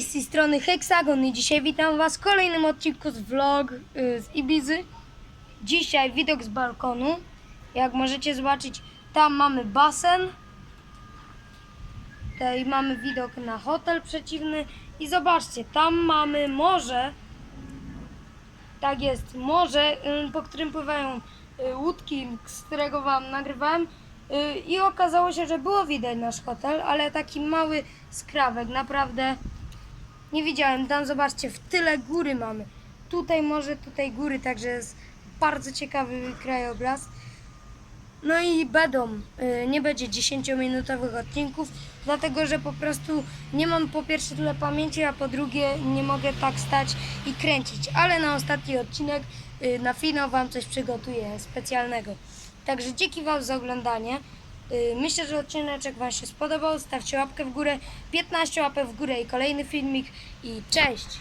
Cześć, z tej strony Hexagon i dzisiaj witam Was w kolejnym odcinku z vlog y, z Ibizy. Dzisiaj widok z balkonu. Jak możecie zobaczyć, tam mamy basen. Tutaj mamy widok na hotel przeciwny. I zobaczcie, tam mamy morze. Tak jest, morze, y, po którym pływają y, łódki, z którego Wam nagrywałem. Y, I okazało się, że było widać nasz hotel, ale taki mały skrawek, naprawdę nie widziałem. Tam zobaczcie, w tyle góry mamy. Tutaj może, tutaj góry, także jest bardzo ciekawy krajobraz. No i będą, y, nie będzie 10-minutowych odcinków, dlatego że po prostu nie mam po pierwsze tyle pamięci, a po drugie nie mogę tak stać i kręcić. Ale na ostatni odcinek, y, na finał Wam coś przygotuję specjalnego. Także dzięki Wam za oglądanie. Y, Myślę, że odcineczek Wam się spodobał. Stawcie łapkę w górę, 15 łapek w górę i kolejny filmik. I cześć!